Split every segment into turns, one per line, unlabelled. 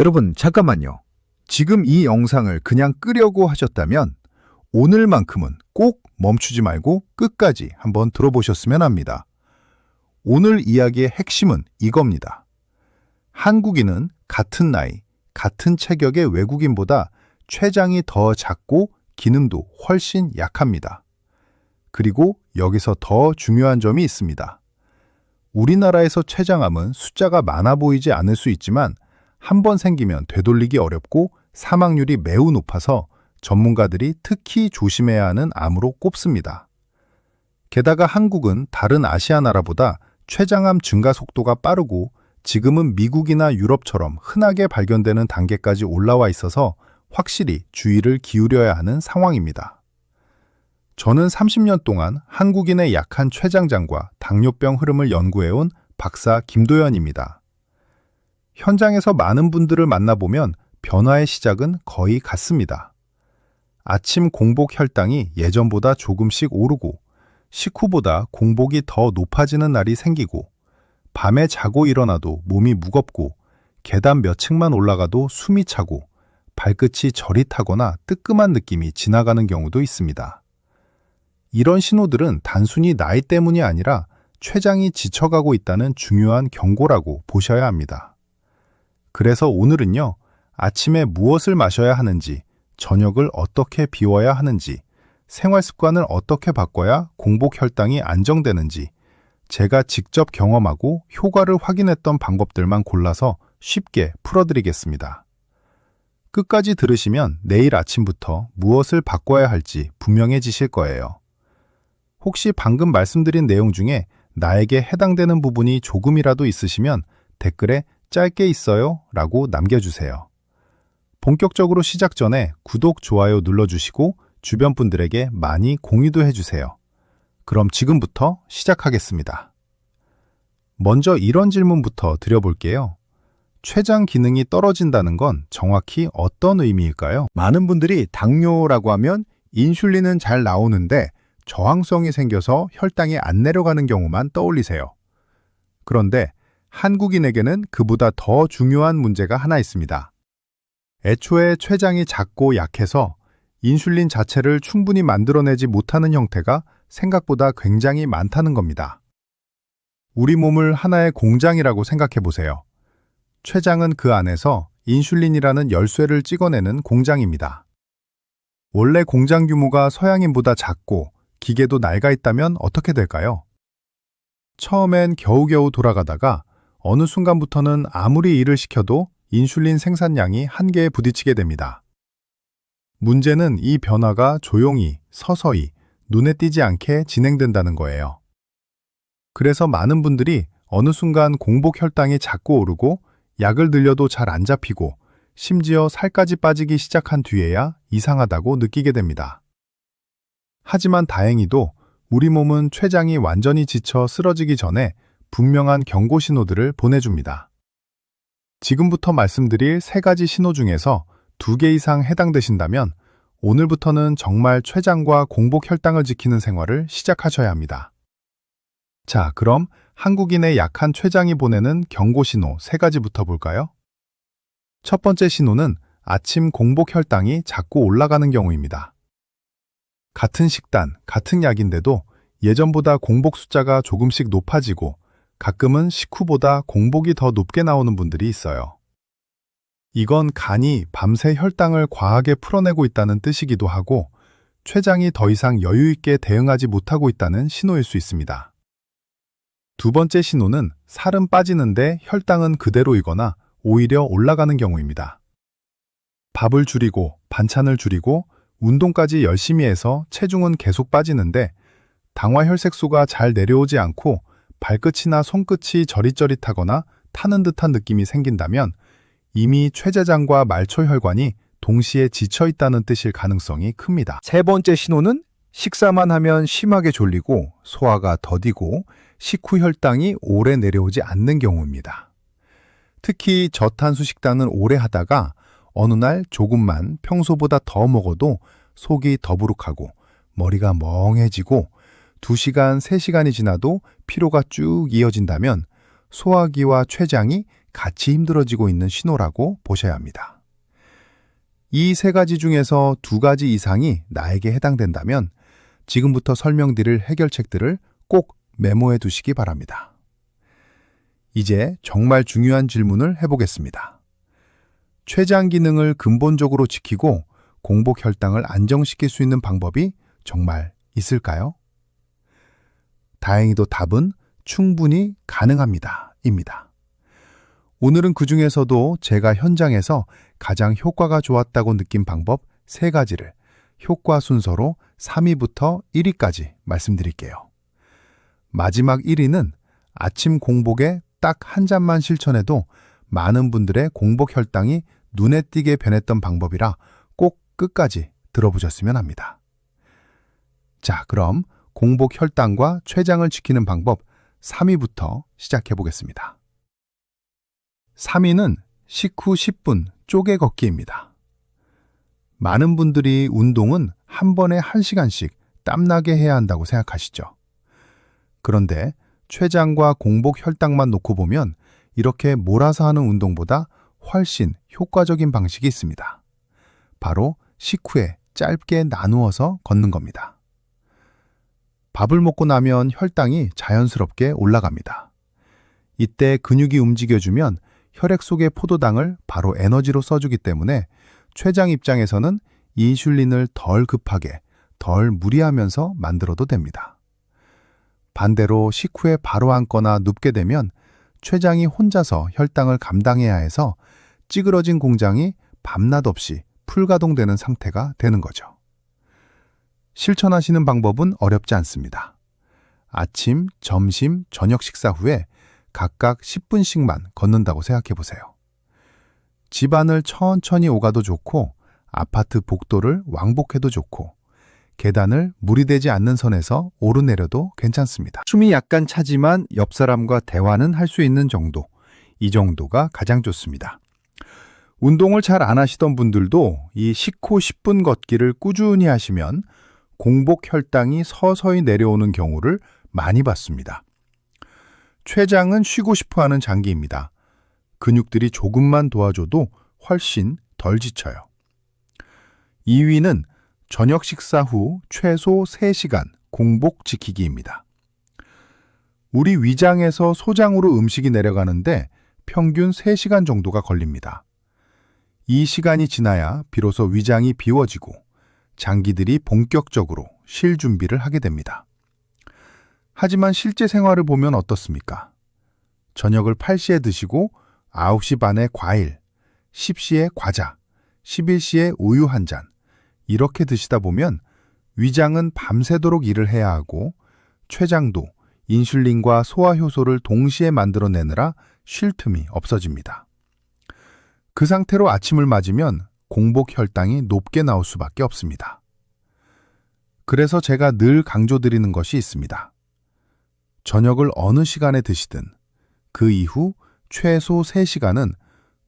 여러분, 잠깐만요. 지금 이 영상을 그냥 끄려고 하셨다면 오늘만큼은 꼭 멈추지 말고 끝까지 한번 들어보셨으면 합니다. 오늘 이야기의 핵심은 이겁니다. 한국인은 같은 나이, 같은 체격의 외국인보다 췌장이 더 작고 기능도 훨씬 약합니다. 그리고 여기서 더 중요한 점이 있습니다. 우리나라에서 췌장암은 숫자가 많아 보이지 않을 수 있지만 한 번 생기면 되돌리기 어렵고 사망률이 매우 높아서 전문가들이 특히 조심해야 하는 암으로 꼽습니다. 게다가 한국은 다른 아시아 나라보다 췌장암 증가 속도가 빠르고 지금은 미국이나 유럽처럼 흔하게 발견되는 단계까지 올라와 있어서 확실히 주의를 기울여야 하는 상황입니다. 저는 30년 동안 한국인의 약한 췌장장과 당뇨병 흐름을 연구해온 박사 김도연입니다. 현장에서 많은 분들을 만나보면 변화의 시작은 거의 같습니다. 아침 공복 혈당이 예전보다 조금씩 오르고 식후보다 공복이 더 높아지는 날이 생기고 밤에 자고 일어나도 몸이 무겁고 계단 몇 층만 올라가도 숨이 차고 발끝이 저릿하거나 뜨끔한 느낌이 지나가는 경우도 있습니다. 이런 신호들은 단순히 나이 때문이 아니라 췌장이 지쳐가고 있다는 중요한 경고라고 보셔야 합니다. 그래서 오늘은요, 아침에 무엇을 마셔야 하는지, 저녁을 어떻게 비워야 하는지, 생활 습관을 어떻게 바꿔야 공복 혈당이 안정되는지, 제가 직접 경험하고 효과를 확인했던 방법들만 골라서 쉽게 풀어드리겠습니다. 끝까지 들으시면 내일 아침부터 무엇을 바꿔야 할지 분명해지실 거예요. 혹시 방금 말씀드린 내용 중에 나에게 해당되는 부분이 조금이라도 있으시면 댓글에 짧게 있어요 라고 남겨주세요. 본격적으로 시작 전에 구독, 좋아요 눌러주시고 주변 분들에게 많이 공유도 해주세요. 그럼 지금부터 시작하겠습니다. 먼저 이런 질문부터 드려볼게요. 췌장 기능이 떨어진다는 건 정확히 어떤 의미일까요? 많은 분들이 당뇨라고 하면 인슐린은 잘 나오는데 저항성이 생겨서 혈당이 안 내려가는 경우만 떠올리세요. 그런데 한국인에게는 그보다 더 중요한 문제가 하나 있습니다. 애초에 췌장이 작고 약해서 인슐린 자체를 충분히 만들어내지 못하는 형태가 생각보다 굉장히 많다는 겁니다. 우리 몸을 하나의 공장이라고 생각해 보세요. 췌장은 그 안에서 인슐린이라는 열쇠를 찍어내는 공장입니다. 원래 공장 규모가 서양인보다 작고 기계도 낡아 있다면 어떻게 될까요? 처음엔 겨우겨우 돌아가다가 어느 순간부터는 아무리 일을 시켜도 인슐린 생산량이 한계에 부딪히게 됩니다. 문제는 이 변화가 조용히, 서서히, 눈에 띄지 않게 진행된다는 거예요. 그래서 많은 분들이 어느 순간 공복 혈당이 자꾸 오르고 약을 들려도 잘 안 잡히고 심지어 살까지 빠지기 시작한 뒤에야 이상하다고 느끼게 됩니다. 하지만 다행히도 우리 몸은 췌장이 완전히 지쳐 쓰러지기 전에 분명한 경고 신호들을 보내줍니다. 지금부터 말씀드릴 세 가지 신호 중에서 두 개 이상 해당되신다면 오늘부터는 정말 췌장과 공복 혈당을 지키는 생활을 시작하셔야 합니다. 자, 그럼 한국인의 약한 췌장이 보내는 경고 신호 세 가지부터 볼까요? 첫 번째 신호는 아침 공복 혈당이 자꾸 올라가는 경우입니다. 같은 식단, 같은 약인데도 예전보다 공복 숫자가 조금씩 높아지고 가끔은 식후보다 공복이 더 높게 나오는 분들이 있어요. 이건 간이 밤새 혈당을 과하게 풀어내고 있다는 뜻이기도 하고 췌장이 더 이상 여유 있게 대응하지 못하고 있다는 신호일 수 있습니다. 두 번째 신호는 살은 빠지는데 혈당은 그대로이거나 오히려 올라가는 경우입니다. 밥을 줄이고 반찬을 줄이고 운동까지 열심히 해서 체중은 계속 빠지는데 당화 혈색소가 잘 내려오지 않고 발끝이나 손끝이 저릿저릿하거나 타는 듯한 느낌이 생긴다면 이미 췌재장과 말초혈관이 동시에 지쳐 있다는 뜻일 가능성이 큽니다. 세 번째 신호는 식사만 하면 심하게 졸리고 소화가 더디고 식후 혈당이 오래 내려오지 않는 경우입니다. 특히 저탄수 식단을 오래 하다가 어느 날 조금만 평소보다 더 먹어도 속이 더부룩하고 머리가 멍해지고 2시간, 3시간이 지나도 피로가 쭉 이어진다면 소화기와 췌장이 같이 힘들어지고 있는 신호라고 보셔야 합니다. 이 세 가지 중에서 두 가지 이상이 나에게 해당된다면 지금부터 설명드릴 해결책들을 꼭 메모해 두시기 바랍니다. 이제 정말 중요한 질문을 해보겠습니다. 췌장 기능을 근본적으로 지키고 공복 혈당을 안정시킬 수 있는 방법이 정말 있을까요? 다행히도 답은 충분히 가능합니다. 입니다. 오늘은 그 중에서도 제가 현장에서 가장 효과가 좋았다고 느낀 방법 세 가지를 효과 순서로 3위부터 1위까지 말씀드릴게요. 마지막 1위는 아침 공복에 딱 한 잔만 실천해도 많은 분들의 공복 혈당이 눈에 띄게 변했던 방법이라 꼭 끝까지 들어보셨으면 합니다. 자, 그럼 공복 혈당과 췌장을 지키는 방법 3위부터 시작해 보겠습니다. 3위는 식후 10분 쪼개 걷기입니다. 많은 분들이 운동은 한 번에 1시간씩 땀나게 해야 한다고 생각하시죠. 그런데 췌장과 공복 혈당만 놓고 보면 이렇게 몰아서 하는 운동보다 훨씬 효과적인 방식이 있습니다. 바로 식후에 짧게 나누어서 걷는 겁니다. 밥을 먹고 나면 혈당이 자연스럽게 올라갑니다. 이때 근육이 움직여주면 혈액 속의 포도당을 바로 에너지로 써주기 때문에 췌장 입장에서는 인슐린을 덜 급하게, 덜 무리하면서 만들어도 됩니다. 반대로 식후에 바로 앉거나 눕게 되면 췌장이 혼자서 혈당을 감당해야 해서 찌그러진 공장이 밤낮 없이 풀가동되는 상태가 되는 거죠. 실천하시는 방법은 어렵지 않습니다. 아침, 점심, 저녁 식사 후에 각각 10분씩만 걷는다고 생각해 보세요. 집안을 천천히 오가도 좋고, 아파트 복도를 왕복해도 좋고, 계단을 물이 되지 않는 선에서 오르내려도 괜찮습니다. 숨이 약간 차지만 옆 사람과 대화는 할 수 있는 정도. 이 정도가 가장 좋습니다. 운동을 잘 안 하시던 분들도 이 식후 10분 걷기를 꾸준히 하시면 공복 혈당이 서서히 내려오는 경우를 많이 봤습니다. 췌장은 쉬고 싶어 하는 장기입니다. 근육들이 조금만 도와줘도 훨씬 덜 지쳐요. 2위는 저녁 식사 후 최소 3시간 공복 지키기입니다. 우리 위장에서 소장으로 음식이 내려가는데 평균 3시간 정도가 걸립니다. 이 시간이 지나야 비로소 위장이 비워지고 장기들이 본격적으로 쉴 준비를 하게 됩니다. 하지만 실제 생활을 보면 어떻습니까? 저녁을 8시에 드시고 9시 반에 과일, 10시에 과자, 11시에 우유 한 잔, 이렇게 드시다 보면 위장은 밤새도록 일을 해야 하고 췌장도 인슐린과 소화효소를 동시에 만들어내느라 쉴 틈이 없어집니다. 그 상태로 아침을 맞으면 공복 혈당이 높게 나올 수밖에 없습니다. 그래서 제가 늘 강조드리는 것이 있습니다. 저녁을 어느 시간에 드시든 그 이후 최소 3시간은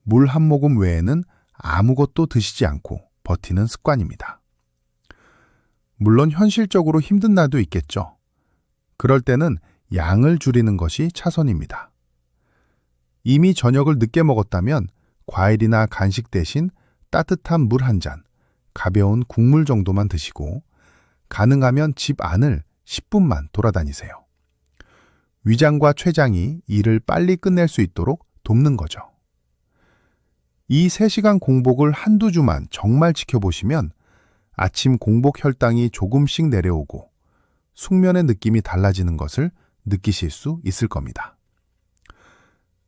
물 한 모금 외에는 아무것도 드시지 않고 버티는 습관입니다. 물론 현실적으로 힘든 날도 있겠죠. 그럴 때는 양을 줄이는 것이 차선입니다. 이미 저녁을 늦게 먹었다면 과일이나 간식 대신 따뜻한 물 한 잔, 가벼운 국물 정도만 드시고 가능하면 집 안을 10분만 돌아다니세요. 위장과 췌장이 일을 빨리 끝낼 수 있도록 돕는 거죠. 이 3시간 공복을 한두 주만 정말 지켜보시면 아침 공복 혈당이 조금씩 내려오고 숙면의 느낌이 달라지는 것을 느끼실 수 있을 겁니다.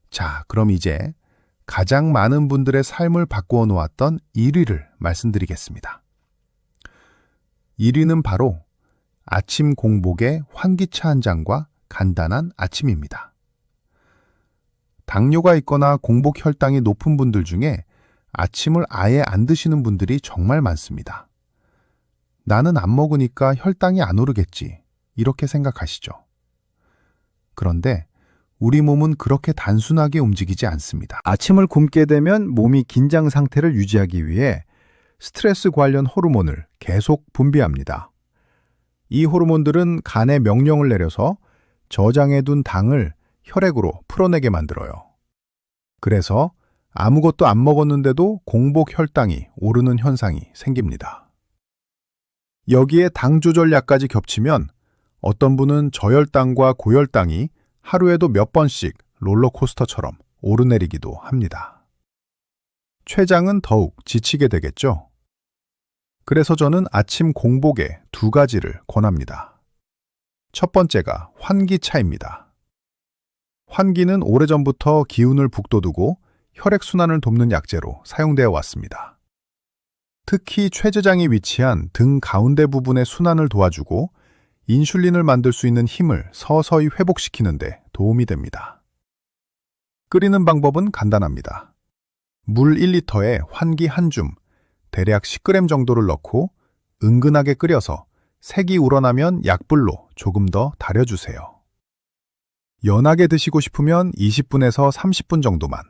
자, 그럼 이제 가장 많은 분들의 삶을 바꾸어 놓았던 1위를 말씀드리겠습니다. 1위는 바로 아침 공복의 환기차 한 잔과 간단한 아침입니다. 당뇨가 있거나 공복 혈당이 높은 분들 중에 아침을 아예 안 드시는 분들이 정말 많습니다. 나는 안 먹으니까 혈당이 안 오르겠지. 이렇게 생각하시죠. 그런데 우리 몸은 그렇게 단순하게 움직이지 않습니다. 아침을 굶게 되면 몸이 긴장 상태를 유지하기 위해 스트레스 관련 호르몬을 계속 분비합니다. 이 호르몬들은 간에 명령을 내려서 저장해둔 당을 혈액으로 풀어내게 만들어요. 그래서 아무것도 안 먹었는데도 공복 혈당이 오르는 현상이 생깁니다. 여기에 당 조절약까지 겹치면 어떤 분은 저혈당과 고혈당이 하루에도 몇 번씩 롤러코스터처럼 오르내리기도 합니다. 췌장은 더욱 지치게 되겠죠. 그래서 저는 아침 공복에 두 가지를 권합니다. 첫 번째가 환기차입니다. 환기는 오래전부터 기운을 북돋우고 혈액순환을 돕는 약재로 사용되어 왔습니다. 특히 췌저장이 위치한 등 가운데 부분의 순환을 도와주고 인슐린을 만들 수 있는 힘을 서서히 회복시키는데 도움이 됩니다. 끓이는 방법은 간단합니다. 물 1리터에 환기 한 줌, 대략 10g 정도를 넣고 은근하게 끓여서 색이 우러나면 약불로 조금 더 달여주세요. 연하게 드시고 싶으면 20분에서 30분 정도만,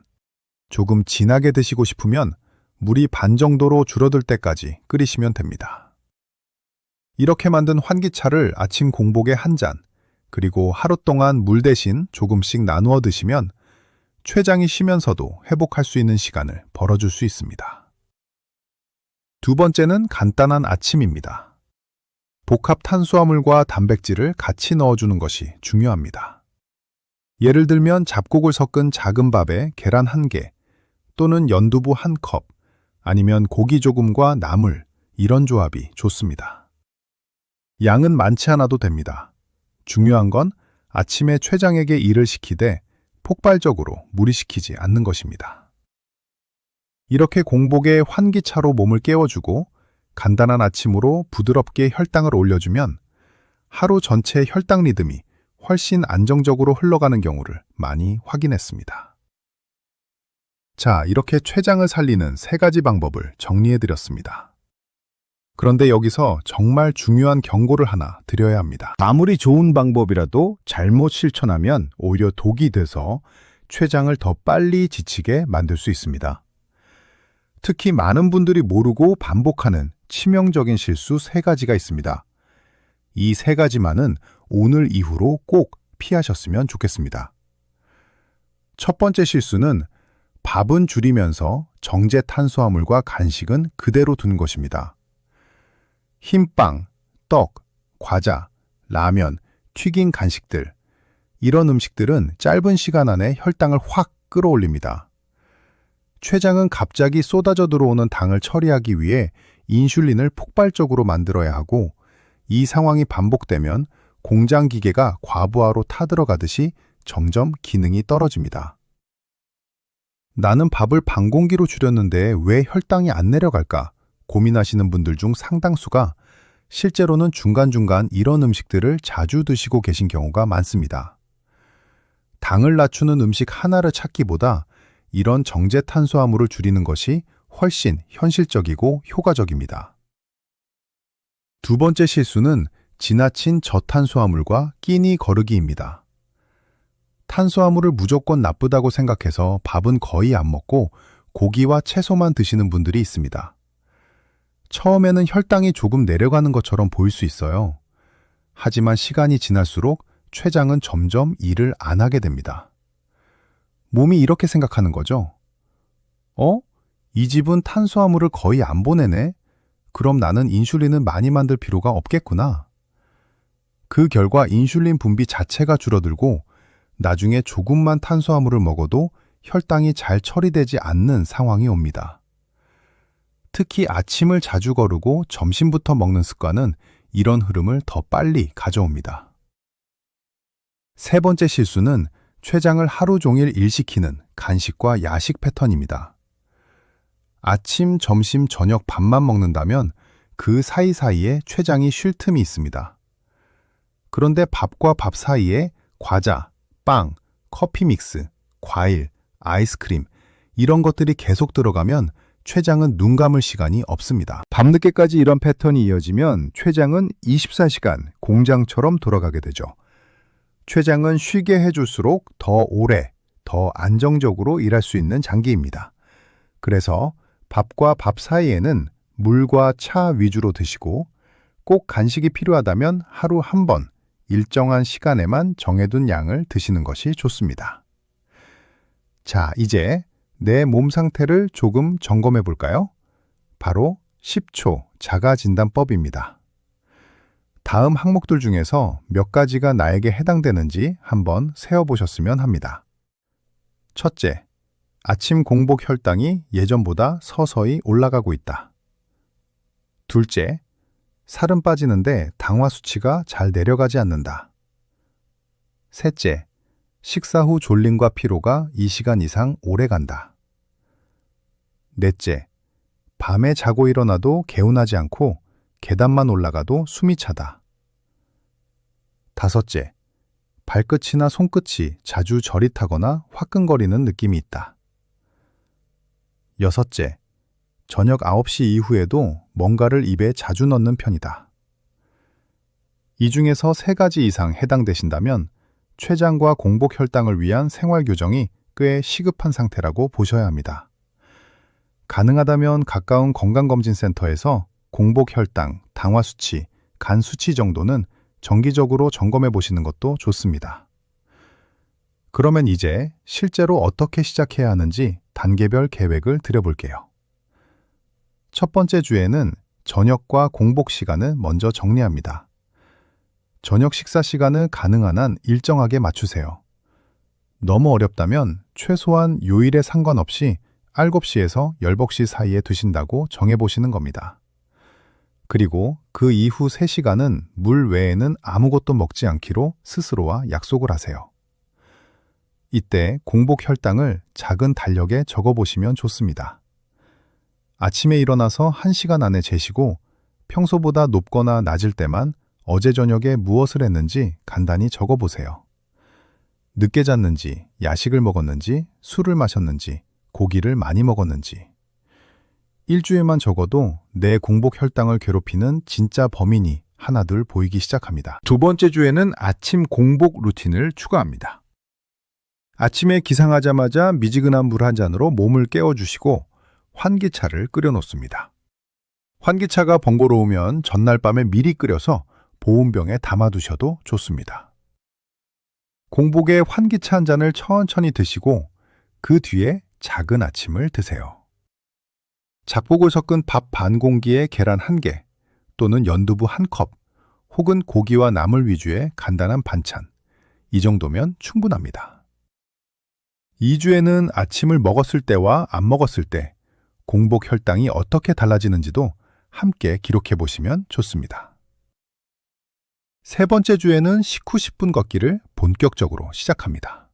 조금 진하게 드시고 싶으면 물이 반 정도로 줄어들 때까지 끓이시면 됩니다. 이렇게 만든 환기차를 아침 공복에 한 잔, 그리고 하루 동안 물 대신 조금씩 나누어 드시면 췌장이 쉬면서도 회복할 수 있는 시간을 벌어줄 수 있습니다. 두 번째는 간단한 아침입니다. 복합 탄수화물과 단백질을 같이 넣어주는 것이 중요합니다. 예를 들면 잡곡을 섞은 작은 밥에 계란 한 개, 또는 연두부 한 컵, 아니면 고기 조금과 나물, 이런 조합이 좋습니다. 양은 많지 않아도 됩니다. 중요한 건 아침에 췌장에게 일을 시키되 폭발적으로 무리시키지 않는 것입니다. 이렇게 공복에 환기차로 몸을 깨워주고 간단한 아침으로 부드럽게 혈당을 올려주면 하루 전체 혈당 리듬이 훨씬 안정적으로 흘러가는 경우를 많이 확인했습니다. 자, 이렇게 췌장을 살리는 세 가지 방법을 정리해드렸습니다. 그런데 여기서 정말 중요한 경고를 하나 드려야 합니다. 아무리 좋은 방법이라도 잘못 실천하면 오히려 독이 돼서 췌장을 더 빨리 지치게 만들 수 있습니다. 특히 많은 분들이 모르고 반복하는 치명적인 실수 세 가지가 있습니다. 이 세 가지만은 오늘 이후로 꼭 피하셨으면 좋겠습니다. 첫 번째 실수는 밥은 줄이면서 정제 탄수화물과 간식은 그대로 둔 것입니다. 흰빵, 떡, 과자, 라면, 튀긴 간식들 이런 음식들은 짧은 시간 안에 혈당을 확 끌어올립니다. 췌장은 갑자기 쏟아져 들어오는 당을 처리하기 위해 인슐린을 폭발적으로 만들어야 하고 이 상황이 반복되면 공장 기계가 과부하로 타들어가듯이 점점 기능이 떨어집니다. 나는 밥을 반 공기로 줄였는데 왜 혈당이 안 내려갈까 고민하시는 분들 중 상당수가 실제로는 중간중간 이런 음식들을 자주 드시고 계신 경우가 많습니다. 당을 낮추는 음식 하나를 찾기보다 이런 정제 탄수화물을 줄이는 것이 훨씬 현실적이고 효과적입니다. 두 번째 실수는 지나친 저탄수화물과 끼니 거르기입니다. 탄수화물을 무조건 나쁘다고 생각해서 밥은 거의 안 먹고 고기와 채소만 드시는 분들이 있습니다. 처음에는 혈당이 조금 내려가는 것처럼 보일 수 있어요. 하지만 시간이 지날수록 췌장은 점점 일을 안 하게 됩니다. 몸이 이렇게 생각하는 거죠. 어? 이 집은 탄수화물을 거의 안 보내네? 그럼 나는 인슐린을 많이 만들 필요가 없겠구나. 그 결과 인슐린 분비 자체가 줄어들고 나중에 조금만 탄수화물을 먹어도 혈당이 잘 처리되지 않는 상황이 옵니다. 특히 아침을 자주 거르고 점심부터 먹는 습관은 이런 흐름을 더 빨리 가져옵니다. 세 번째 실수는 췌장을 하루 종일 일시키는 간식과 야식 패턴입니다. 아침, 점심, 저녁 밥만 먹는다면 그 사이사이에 췌장이 쉴 틈이 있습니다. 그런데 밥과 밥 사이에 과자, 빵, 커피 믹스, 과일, 아이스크림 이런 것들이 계속 들어가면 췌장은 눈 감을 시간이 없습니다. 밤늦게까지 이런 패턴이 이어지면 췌장은 24시간 공장처럼 돌아가게 되죠. 췌장은 쉬게 해줄수록 더 오래, 더 안정적으로 일할 수 있는 장기입니다. 그래서 밥과 밥 사이에는 물과 차 위주로 드시고 꼭 간식이 필요하다면 하루 한 번 일정한 시간에만 정해둔 양을 드시는 것이 좋습니다. 자, 이제 내 몸 상태를 조금 점검해 볼까요? 바로 10초 자가진단법입니다. 다음 항목들 중에서 몇 가지가 나에게 해당되는지 한번 세어보셨으면 합니다. 첫째, 아침 공복 혈당이 예전보다 서서히 올라가고 있다. 둘째, 살은 빠지는데 당화 수치가 잘 내려가지 않는다. 셋째, 식사 후 졸림과 피로가 2시간 이상 오래 간다. 넷째, 밤에 자고 일어나도 개운하지 않고 계단만 올라가도 숨이 차다. 다섯째, 발끝이나 손끝이 자주 저릿하거나 화끈거리는 느낌이 있다. 여섯째, 저녁 9시 이후에도 뭔가를 입에 자주 넣는 편이다. 이 중에서 세 가지 이상 해당되신다면 췌장과 공복 혈당을 위한 생활 교정이 꽤 시급한 상태라고 보셔야 합니다. 가능하다면 가까운 건강검진센터에서 공복 혈당, 당화 수치, 간 수치 정도는 정기적으로 점검해 보시는 것도 좋습니다. 그러면 이제 실제로 어떻게 시작해야 하는지 단계별 계획을 드려볼게요. 첫 번째 주에는 저녁과 공복 시간을 먼저 정리합니다. 저녁 식사 시간을 가능한 한 일정하게 맞추세요. 너무 어렵다면 최소한 요일에 상관없이 7시에서 10시 사이에 드신다고 정해보시는 겁니다. 그리고 그 이후 3시간은 물 외에는 아무것도 먹지 않기로 스스로와 약속을 하세요. 이때 공복 혈당을 작은 달력에 적어보시면 좋습니다. 아침에 일어나서 1시간 안에 재시고 평소보다 높거나 낮을 때만 어제 저녁에 무엇을 했는지 간단히 적어보세요. 늦게 잤는지, 야식을 먹었는지, 술을 마셨는지, 고기를 많이 먹었는지. 일주일만 적어도 내 공복 혈당을 괴롭히는 진짜 범인이 하나둘 보이기 시작합니다. 두 번째 주에는 아침 공복 루틴을 추가합니다. 아침에 기상하자마자 미지근한 물 한 잔으로 몸을 깨워주시고 환기차를 끓여 놓습니다. 환기차가 번거로우면 전날 밤에 미리 끓여서 보온병에 담아두셔도 좋습니다. 공복에 환기차 한 잔을 천천히 드시고 그 뒤에 작은 아침을 드세요. 작복을 섞은 밥 반 공기에 계란 한 개 또는 연두부 한 컵 혹은 고기와 나물 위주의 간단한 반찬. 이 정도면 충분합니다. 2주에는 아침을 먹었을 때와 안 먹었을 때 공복 혈당이 어떻게 달라지는지도 함께 기록해 보시면 좋습니다. 세 번째 주에는 식후 10분 걷기를 본격적으로 시작합니다.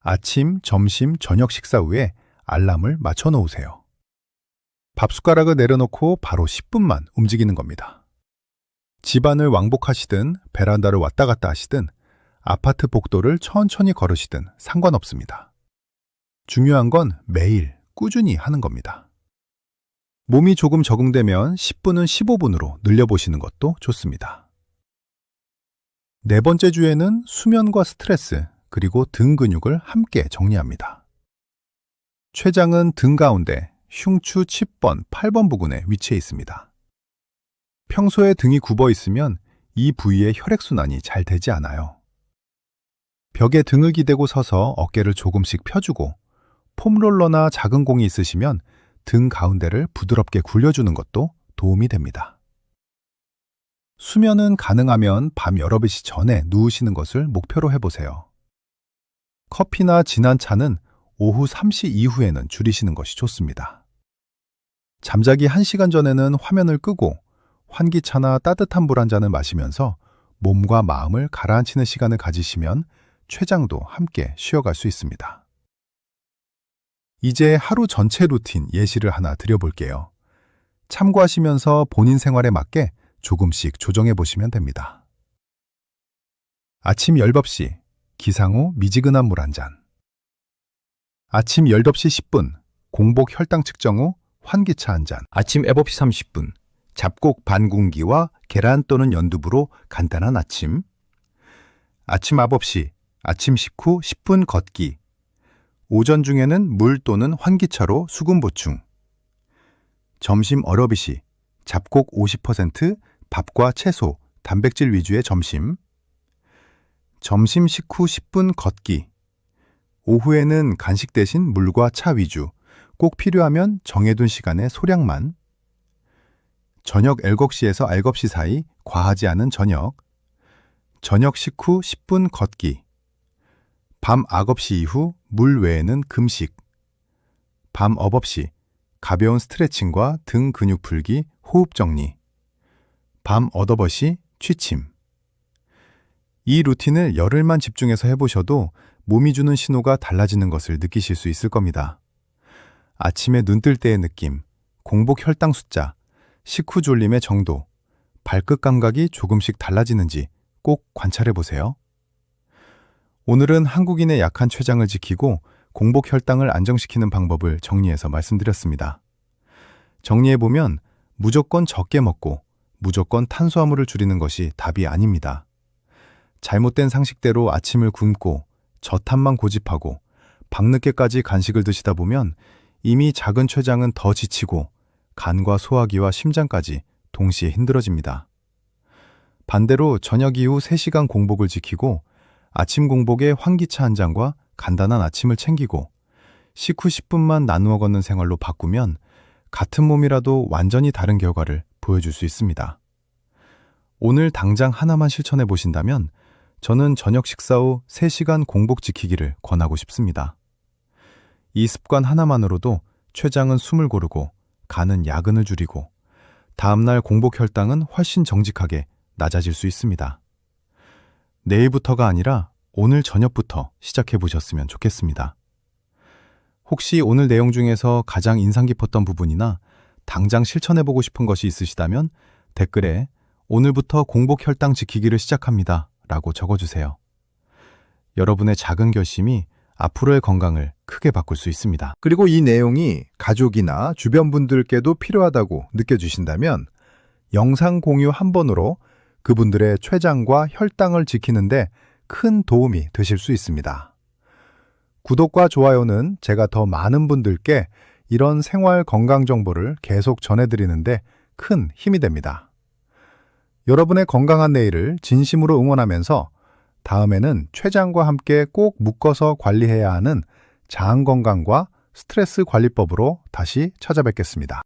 아침, 점심, 저녁 식사 후에 알람을 맞춰 놓으세요. 밥 숟가락을 내려놓고 바로 10분만 움직이는 겁니다. 집안을 왕복하시든 베란다를 왔다 갔다 하시든 아파트 복도를 천천히 걸으시든 상관없습니다. 중요한 건 매일 꾸준히 하는 겁니다. 몸이 조금 적응되면 10분은 15분으로 늘려보시는 것도 좋습니다. 네 번째 주에는 수면과 스트레스, 그리고 등 근육을 함께 정리합니다. 췌장은 등 가운데 흉추 10번, 8번 부근에 위치해 있습니다. 평소에 등이 굽어 있으면 이 부위의 혈액순환이 잘 되지 않아요. 벽에 등을 기대고 서서 어깨를 조금씩 펴주고 폼롤러나 작은 공이 있으시면 등 가운데를 부드럽게 굴려주는 것도 도움이 됩니다. 수면은 가능하면 밤 11시 전에 누우시는 것을 목표로 해보세요. 커피나 진한 차는 오후 3시 이후에는 줄이시는 것이 좋습니다. 잠자기 1시간 전에는 화면을 끄고 환기차나 따뜻한 물 한 잔을 마시면서 몸과 마음을 가라앉히는 시간을 가지시면 췌장도 함께 쉬어갈 수 있습니다. 이제 하루 전체 루틴 예시를 하나 드려볼게요. 참고하시면서 본인 생활에 맞게 조금씩 조정해 보시면 됩니다. 아침 10시 기상 후 미지근한 물 한 잔. 아침 10시 10분 공복 혈당 측정 후 환기차 한 잔. 아침 7시 30분 잡곡 반 공기와 계란 또는 연두부로 간단한 아침. 아침 9시 아침 식후 10분 걷기. 오전 중에는 물 또는 환기차로 수분 보충. 점심 어러비시 잡곡 50% 밥과 채소, 단백질 위주의 점심. 점심 식후 10분 걷기. 오후에는 간식 대신 물과 차 위주, 꼭 필요하면 정해둔 시간에 소량만. 저녁 엘곡시에서 알겁시 사이 과하지 않은 저녁. 저녁 식후 10분 걷기. 밤 악업시 이후 물 외에는 금식. 밤 업업시 가벼운 스트레칭과 등 근육 풀기, 호흡 정리. 밤 얻어버시 취침. 이 루틴을 열흘만 집중해서 해보셔도 몸이 주는 신호가 달라지는 것을 느끼실 수 있을 겁니다. 아침에 눈 뜰 때의 느낌, 공복 혈당 숫자, 식후 졸림의 정도, 발끝 감각이 조금씩 달라지는지 꼭 관찰해 보세요. 오늘은 한국인의 약한 췌장을 지키고 공복 혈당을 안정시키는 방법을 정리해서 말씀드렸습니다. 정리해 보면 무조건 적게 먹고 무조건 탄수화물을 줄이는 것이 답이 아닙니다. 잘못된 상식대로 아침을 굶고 저탄만 고집하고 밤늦게까지 간식을 드시다 보면 이미 작은 췌장은 더 지치고 간과 소화기와 심장까지 동시에 힘들어집니다. 반대로 저녁 이후 3시간 공복을 지키고 아침 공복에 환기차 한 잔과 간단한 아침을 챙기고 식후 10분만 나누어 걷는 생활로 바꾸면 같은 몸이라도 완전히 다른 결과를 보여줄 수 있습니다. 오늘 당장 하나만 실천해 보신다면 저는 저녁 식사 후 3시간 공복 지키기를 권하고 싶습니다. 이 습관 하나만으로도 췌장은 숨을 고르고 간은 야근을 줄이고 다음날 공복 혈당은 훨씬 정직하게 낮아질 수 있습니다. 내일부터가 아니라 오늘 저녁부터 시작해 보셨으면 좋겠습니다. 혹시 오늘 내용 중에서 가장 인상 깊었던 부분이나 당장 실천해 보고 싶은 것이 있으시다면 댓글에 오늘부터 공복 혈당 지키기를 시작합니다. 라고 적어주세요. 여러분의 작은 결심이 앞으로의 건강을 크게 바꿀 수 있습니다.
그리고 이 내용이 가족이나 주변 분들께도 필요하다고 느껴지신다면 영상 공유 한 번으로 그분들의 췌장과 혈당을 지키는데 큰 도움이 되실 수 있습니다. 구독과 좋아요는 제가 더 많은 분들께 이런 생활 건강 정보를 계속 전해드리는데 큰 힘이 됩니다. 여러분의 건강한 내일을 진심으로 응원하면서 다음에는 췌장과 함께 꼭 묶어서 관리해야 하는 장 건강과 스트레스 관리법으로 다시 찾아뵙겠습니다.